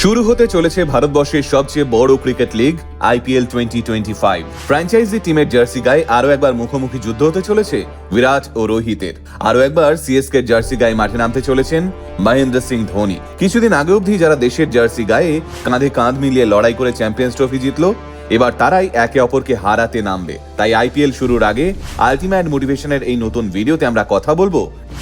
শুরু হতে চলেছে ভারতবর্ষের সবচেয়ে বড় cricket league, IPL twenty twenty five franchise টিমের জার্সি গায়ে আরও একবার মুখোমুখি যুদ্ধ হতে চলেছে বিরাট ও রোহিতের। আরও একবার সিএসকে জার্সি গায়ে মাঠে নামতে চলেছেন মহেন্দ্র সিং ধোনি। কিছুদিন আগে অবধি যারা দেশের জার্সি গায়ে কাঁধে কাঁধ মিলিয়ে লড়াই করে চ্যাম্পিয়ন্স ট্রফি জিতলো এবার তারাই একে অপরকে হারাতে নামবে। তাই আইপিএল শুরুর আগে আলটিমেট মোটিভেশনের এই নতুন ভিডিওতে আমরা কথা বলব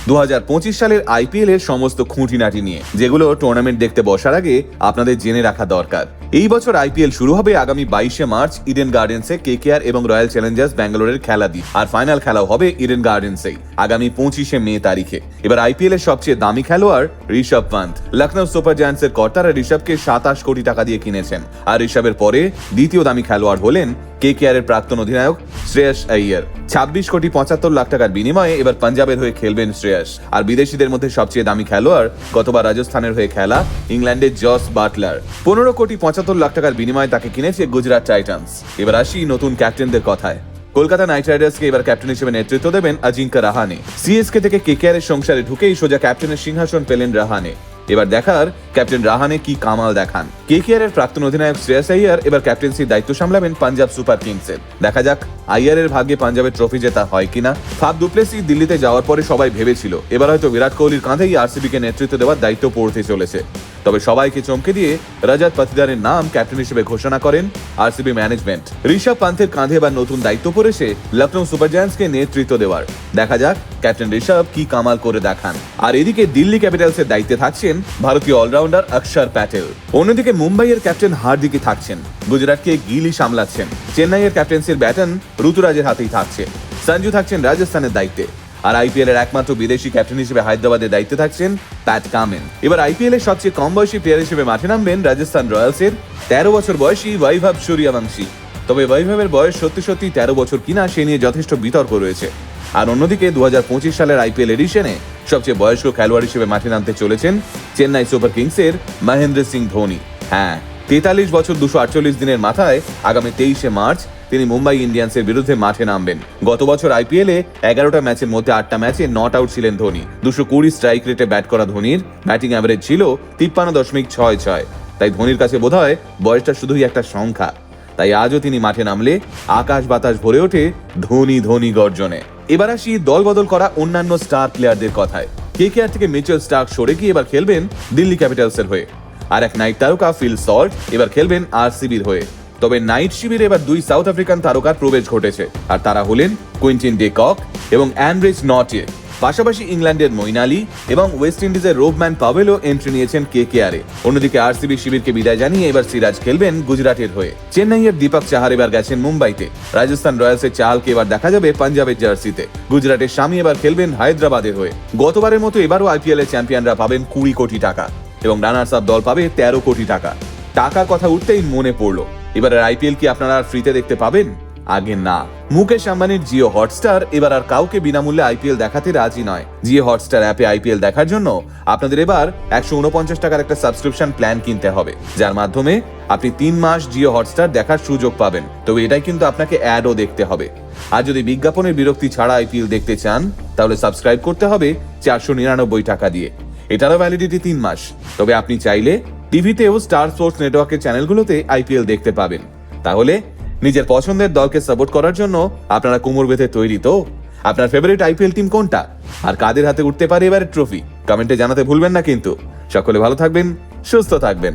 দু হাজার পঁচিশ সালের আইপিএল এর সমস্ত খুঁটিনাটি নিয়ে, যেগুলো টুর্নামেন্ট দেখতে বসার আগে আপনাদের জেনে রাখা দরকার। এই বছর আইপিএল শুরু হবে আগামী বাইশে মার্চ ইডেন গার্ডেন্সে কেকেআর এবং রয়্যাল চ্যালেঞ্জার্স ব্যাঙ্গালোরের খেলা দিয়ে আর ফাইনাল খেলাও হবে ইডেন গার্ডেন্সেই আগামী পঁচিশে মে তারিখে। এবার আইপিএল এর সবচেয়ে দামি খেলোয়াড় ঋষভ পান্ত লখনৌ সুপার জায়ান্টসের কর্তারা ঋষভকে সাতাশ কোটি টাকা দিয়ে কিনেছেন। আর ঋষভের পরে দ্বিতীয় দামি খেলোয়াড় হলেন কে কে এর প্রাক্তন অধিনায়ক শ্রেয়স আইয়ার। ছাব্বিশ কোটি পঁচাত্তর লাখ টাকার বিনিময়ে এবার পাঞ্জাবের হয়ে খেলবেন শ্রেয়স। আর বিদেশিদের মধ্যে সবচেয়ে দামি খেলোয়াড় গতবার রাজস্থানের হয়ে খেলা ইংল্যান্ডের জস বাটলার। পনেরো কোটি পঁচাত্তর লাখ টাকার বিনিময়ে তাকে কিনেছে গুজরাট টাইটান্স। এবার আসি নতুন ক্যাপ্টেনদের কথায়। কলকাতা নাইট রাইডার্সকে এবার ক্যাপ্টেন হিসেবে নেতৃত্ব দেবেন আজিঙ্কা রাহানে। সিএসকে থেকে কেকেআর এর সংসারে ঢুকেই সোজা ক্যাপ্টেনের সিংহাসন পেলেন রাহানে। এবার দেখার ক্যাপ্টেন রাহানে কি কামাল দেখান। কে কে আর এর প্রাক্তন অধিনায়ক শ্রেয়াস আইয়ার এবার ক্যাপ্টেন্সির দায়িত্ব সামলাবেন পাঞ্জাব সুপার কিংসের দেখা যাক আইয়ার এর ভাগ্যে পাঞ্জাবের ট্রফি জেতা হয় কিনা। ফাব দুপ্লেসি দিল্লিতে যাওয়ার পরে সবাই ভেবেছিল, এবার হয়তো বিরাট কোহলির কাঁধেই আরসিবি কে নেতৃত্ব দেওয়ার দায়িত্ব পড়তে চলেছে। তবে সবাইকে চমকে দিয়ে রজত পাতিদারের নাম ক্যাপ্টেন হিসেবে ঘোষণা করেন আরসিবি ম্যানেজমেন্ট। ঋষভ পান্থের কাঁধে এবার নতুন দায়িত্ব পড়েছে লখনৌ সুপার জায়ান্টসকে নেতৃত্ব দেওয়ার। দেখা যাক ক্যাপ্টেন ঋষভ কি কামাল করে দেখান। আর এদিকে দিল্লি ক্যাপিটালসের দায়িত্বে থাকছেন ভারতীয় অলরাউন্ডার অক্ষর প্যাটেল। অন্যদিকে মুম্বাইয়ের ক্যাপ্টেন হার্দিকই থাকছেন। গুজরাটকে গিলি সামলাচ্ছেন। চেন্নাইয়ের ক্যাপ্টেন্সির ব্যাটন ঋতুরাজের হাতেই থাকছে। সঞ্জু থাকছেন রাজস্থানের দায়িত্বে। আর আইপিএল এর একমাত্র বিদেশি ক্যাপ্টেন হিসেবে হায়দ্রাবাদের দায়িত্বে থাকছেন প্যাট কামেন। এবার আইপিএল এর সবচেয়ে কম বয়সী প্লেয়ার হিসেবে মাঠে নামবেন রাজস্থান রয়্যালসের তেরো বছর বয়সী বৈভব সূর্যবংশী। তবে বৈভবের বয়স সত্যি সত্যি তেরো বছর কিনা সে নিয়ে যথেষ্ট বিতর্ক রয়েছে। আর অন্যদিকে দু হাজার পঁচিশ সালের আইপিএল এডিশনে সবচেয়ে বয়স্ক খেলোয়াড় হিসেবে মাঠে নামতে চলেছেন চেন্নাই সুপার কিংসের মহেন্দ্র সিং ধোনি। হ্যাঁ তেতাল্লিশ বছর দুশো আটচল্লিশ দিনের মাথায় আগামী তেইশে মার্চ তিনি মুম্বাই ইন্ডিয়ান্সের বিরুদ্ধে মাঠে নামবেন। গত বছর আইপিএলে এগারোটা ম্যাচের মধ্যে আটটা ম্যাচে নট আউট ছিলেন ধোনি। দুশো কুড়ি স্ট্রাইক রেটে ব্যাট করা ধোনির ব্যাটিং অ্যাভারেজ ছিল তিপ্পান্ন দশমিক ছয় ছয়। তাই ধোনির কাছে বোধ হয় বয়সটা শুধুই একটা সংখ্যা। তাই আজও তিনি মাঠে নামলে আকাশ বাতাস ভরে ওঠে ধোনি ধোনি গর্জনে। এবার আসি দল বদল করা অন্যান্য স্টার প্লেয়ারদের কথায়। কেকেআর থেকে মিচেল স্টার্ক সরে গিয়ে এবার খেলবেন দিল্লি ক্যাপিটালসের হয়ে। আর এক নাইট তারকা ফিল সল্ট এবার খেলবেন আরসিবির হয়ে। তবে নাইট শিবিরে এবার দুই সাউথ আফ্রিকান তারকার প্রবেশ ঘটেছে। আর তারা হলেন কুইন্টিন ডে কক এবং অ্যান্ড্রিজ নটে পাশাপাশি ইংল্যান্ডের মৈনালি এবং ওয়েস্ট ইন্ডিজের রোবম্যান পাভেলও এন্ট্রি নিয়েছেন কে কে আরে। অন্যদিকে আরসিবি শিবিরকে বিদায় জানিয়ে এবার সিরাজ খেলবেন গুজরাটের হয়ে। চেন্নাইয়ের দীপক চাহার এবার গেছেন মুম্বাইতে। রাজস্থান রয়্যালসের চাহালকে এবার দেখা যাবে পাঞ্জাবের জার্সিতে। গুজরাটের স্বামী এবার খেলবেন হায়দ্রাবাদের হয়ে। গতবারের মতো এবারও আইপিএল এর চ্যাম্পিয়নরা পাবেন কুড়ি কোটি টাকা এবং রানার্স আপ দল পাবে তেরো কোটি টাকা। টাকার কথা উঠতেই মনে পড়ল। এবারের আইপিএল কি আপনারা আর ফ্রিতে দেখতে পাবেন? আগে না। মুকেশ আম্বানির জিও হটস্টার, এবার আর কাউকে বিনামূল্যে আইপিএল দেখাতে রাজি নয়। জিও হটস্টার অ্যাপে আইপিএল দেখার জন্য আপনাদের এবার একশো উনপঞ্চাশ টাকার একটা সাবস্ক্রিপশন প্ল্যান কিনতে হবে, যার মাধ্যমে আপনি তিন মাস জিও হটস্টার দেখার সুযোগ পাবেন। তবে এটাই কিন্তু আপনাকে অ্যাডও দেখতে হবে। আর যদি বিজ্ঞাপনের বিরক্তি ছাড়া আইপিএল দেখতে চান, তাহলে সাবস্ক্রাইব করতে হবে চারশো নিরানব্বই টাকা দিয়ে। এটারও ভ্যালিডিটি তিন মাস। তবে আপনি চাইলে টিভিতেও স্টার স্পোর্টস নেটওয়ার্কের চ্যানেলগুলোতে আইপিএল দেখতে পাবেন। তাহলে নিজের পছন্দের দলকে সাপোর্ট করার জন্য আপনারা কোমর বেঁধে তৈরি তো? আপনার ফেভারিট আইপিএল টিম কোনটা? আর কাদের হাতে উঠতে পারে এবারে ট্রফি কমেন্টে জানাতে ভুলবেন না কিন্তু। সকলে ভালো থাকবেন, সুস্থ থাকবেন।